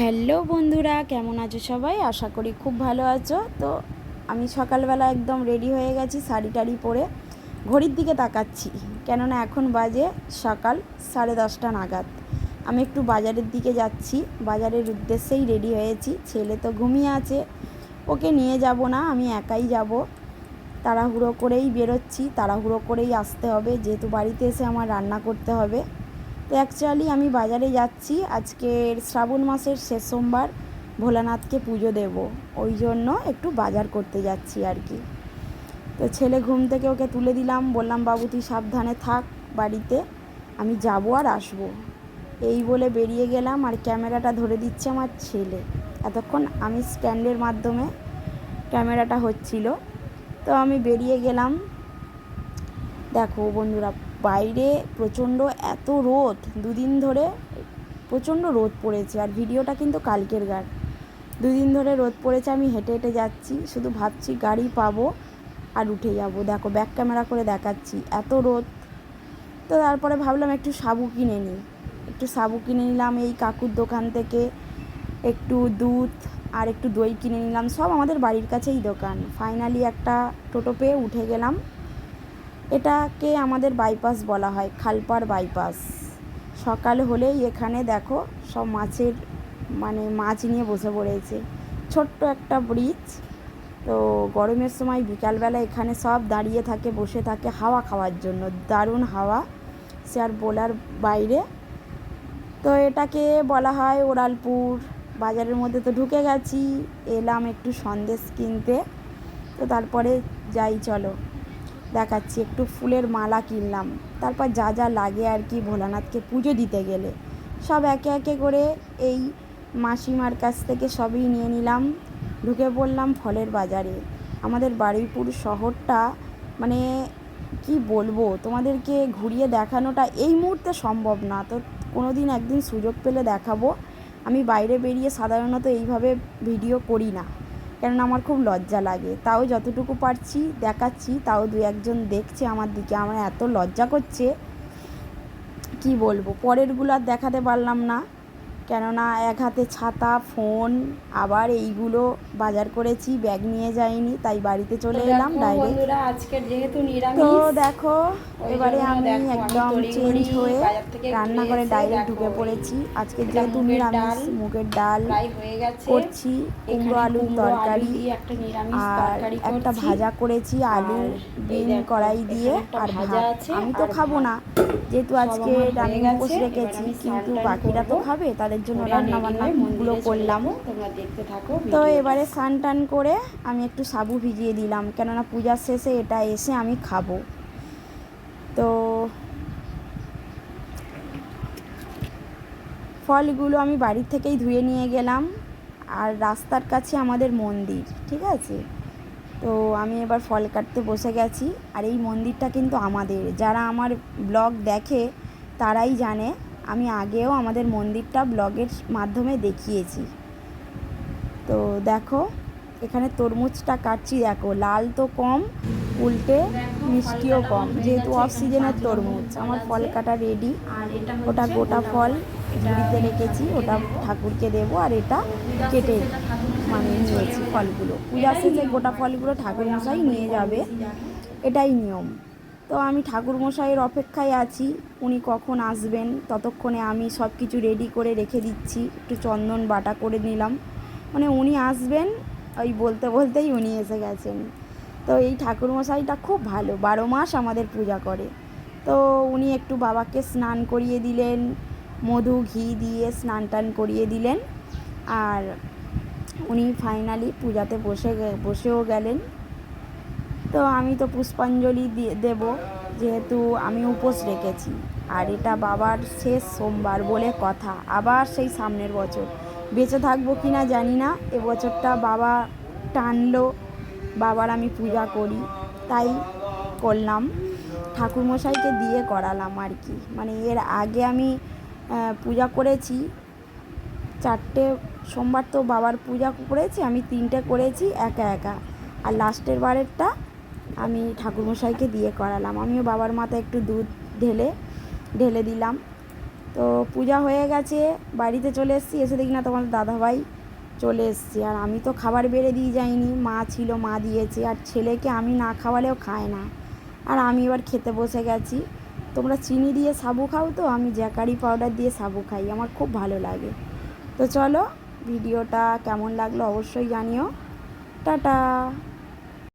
Hello বন্ধুরা, কেমন আছো সবাই? আশা করি খুব ভালো আছো। তো আমি সকালবেলা একদম রেডি হয়ে গেছি শাড়ি টাড়ি পরে। ঘড়ির দিকে তাকাচ্ছি, কেননা এখন বাজে সকাল সাড়ে দশটা নাগাদ। আমি একটু বাজারের দিকে যাচ্ছি, বাজারের উদ্দেশ্যেই রেডি হয়েছি। ছেলে তো ঘুমিয়ে আছে, ওকে নিয়ে যাব না, আমি একাই যাব। তাড়াহুড়ো করেই বেরোচ্ছি, তাড়াহুড়ো করেই আসতে হবে, যেহেতু বাড়িতে এসে আমার রান্না করতে হবে। তো অ্যাকচুয়ালি আমি বাজারে যাচ্ছি। আজকের শ্রাবণ মাসের শেষ সোমবার। ভোলানাথকে পুজো দেব। ওই জন্য একটু বাজার করতে যাচ্ছি আর কি। তো ছেলে ঘুম থেকে ওকে তুলে দিলাম। বললাম, বাবু, তুই সাবধানে থাক বাড়িতে। আমি যাব আর আসব। এই বলে বেরিয়ে গেলাম আর ক্যামেরাটা ধরে দিচ্ছে আমার ছেলে। এতক্ষণ আমি স্ট্যান্ডের মাধ্যমে ক্যামেরাটা হচ্ছিল। তো আমি বেরিয়ে গেলাম। দেখো বন্ধুরা বাইরে প্রচণ্ড এত রোদ, দুদিন ধরে প্রচণ্ড রোদ পড়েছে আর ভিডিওটা কিন্তু কালকের গার দুদিন ধরে রোদ পড়েছে, আমি হেঁটে হেঁটে যাচ্ছি, শুধু ভাবছি গাড়ি পাবো আর উঠে যাব। দেখো ব্যাক ক্যামেরা করে দেখাচ্ছি, এত রোদ। তো তারপরে ভাবলাম একটু সাবু কিনে নিই। একটু সাবু কিনে নিলাম, এই কাকুর দোকান থেকে একটু দুধ আর একটু দই কিনে নিলাম। সব আমাদের বাড়ির কাছেই দোকান। ফাইনালি একটা টোটো পেয়ে উঠে গেলাম। এটাকে আমাদের বাইপাস বলা হয়, খালপাড় বাইপাস সকাল হলেই এখানে দেখো সব মাছের মানে মাছ নিয়ে বসে পড়েছে। ছোট্ট একটা ব্রিজ তো গরমের সময় বিকালবেলা এখানে সব দাঁড়িয়ে থাকে, বসে থাকে হাওয়া খাওয়ার জন্য। দারুণ হাওয়া। সে আর বলার বাইরে। তো এটাকে বলা হয় ওরালপুর বাজারের মধ্যে তো ঢুকে গেছি। এলাম একটু সন্দেশ কিনতে। তো তারপরে যাই, চলো। দেখাচ্ছি, একটু ফুলের মালা কিনলাম। তারপর যা যা লাগে আর কি ভোলানাথকে পুজো দিতে গেলে। সব একে একে করে এই মাসিমার কাছ থেকে সবই নিয়ে নিলাম। ঢুকে পড়লাম ফলের বাজারে। আমাদের বারুইপুর শহরটা মানে কি বলব, তোমাদেরকে ঘুরিয়ে দেখানোটা এই মুহূর্তে সম্ভব না। তো কোনো দিন একদিন সুযোগ পেলে দেখাবো। আমি বাইরে বেরিয়ে সাধারণত এইভাবে ভিডিও করি না। কেননা আমার খুব লজ্জা লাগে। তাও যতটুকু পারছি দেখাচ্ছি, তাও দু একজন দেখছে আমার দিকে, আমার এত লজ্জা করছে। কি বলব? পরেরগুলো আর দেখাতে পারলাম না। কেননা এক হাতে ছাতা ফোন আবার এইগুলো বাজার করেছি ব্যাগ নিয়ে যাইনি তাই বাড়িতে চলে এলাম ডাইরেক্ট তো দেখো এবারে আমি একদম চেঞ্জ হয়ে রান্নাঘরে ডাইরেক্ট ঢুকে পড়েছি। আজকে যেহেতু নিরামিষ মুগের ডাল করছি কুমড়ো আলুর তরকারি আর একটা ভাজা করেছি আলু বিন কড়াই দিয়ে আর ভাজা ভাত। আমি তো খাব না। যেহেতু আজকে আমি উপোস রেখেছি কিন্তু বাকিরা তো খাবে তাদের জন্য করে রান্না বান্না গুলো করলাম তোমরা দেখতে থাকো তো এবারে স্নান টান করে আমি একটু সাবু ভিজিয়ে দিলাম কেননা পূজার শেষে এটা এসে আমি খাব। তো ফলগুলো আমি বাড়ির থেকেই ধুয়ে নিয়ে গেলাম আর রাস্তার কাছে আমাদের মন্দির ঠিক আছে? তো আমি এবার ফল কাটতে বসে গেছি আর এই মন্দিরটা কিন্তু আমাদের। যারা আমার ব্লগ দেখে তারাই জানে আমি আগেও আমাদের মন্দিরটা ব্লগের মাধ্যমে দেখিয়েছি। তো দেখো, এখানে তরমুজটা কাটছি দেখো, লাল তো কম, উল্টে মিষ্টিও কম, যেহেতু অফ সিজনের তরমুজ, আমার ফল কাটা রেডি ওটা গোটা ফল ঝুড়িতে রেখেছি, ওটা ঠাকুরকে দেবো, আর এটা কেটে মানে নিয়েছি ফলগুলো। পূজা শেষে গোটা ফলগুলো ঠাকুর মশাই নিয়ে যাবে, এটাই নিয়ম। তো আমি ঠাকুর মশাইয়ের অপেক্ষায় আছি, উনি কখন আসবেন? ততক্ষণে আমি সব কিছু রেডি করে রেখে দিচ্ছি, একটু চন্দন বাটা করে নিলাম। মানে উনি আসবেন, ওই বলতে বলতেই উনি এসে গেছেন। তো এই ঠাকুরমশাইটা খুব ভালো, বারো মাস আমাদের পূজা করে। তো উনি একটু বাবাকে স্নান করিয়ে দিলেন, মধু ঘি দিয়ে স্নান টান করিয়ে দিলেন। আর উনি ফাইনালি পূজাতে বসে বসেও গেলেন। তো আমি তো পুষ্পাঞ্জলি দেবো, যেহেতু আমি উপোস রেখেছি। আর এটা বাবার শেষ সোমবার বলে কথা, আবার সেই সামনের বছর। বেঁচে থাকব কি না জানি না এবছরটা বাবা টানলো, বাবার আমি পূজা করি, তাই করলাম। ঠাকুরমশাইকে দিয়ে করালাম আর কি। মানে এর আগে আমি পূজা করেছি, চারটে সোমবার তো বাবার পূজা করেছি, আমি তিনটে করেছি একা একা। আর লাস্টের বারেরটা আমি ঠাকুরমশাইকে দিয়ে করালাম। আমিও বাবার মাথায় একটু দুধ ঢেলে ঢেলে দিলাম। তো পূজা হয়ে গেছে, বাড়িতে চলে এসেছি। এসে দেখি না তোমার দাদাভাই চলে এসছে। আর আমি তো খাবার বেড়ে দিয়ে যাইনি। মা ছিল, মা দিয়েছে। আর ছেলেকে আমি না খাওয়ালেও খায় না। আর আমি এবার খেতে বসে গেছি। তোমরা চিনি দিয়ে সাবু খাও তো, আমি জ্যাকারি পাউডার দিয়ে সাবু খাই। আমার খুব ভালো লাগে। তো চলো, ভিডিওটা কেমন লাগল অবশ্যই জানিও। টাটা!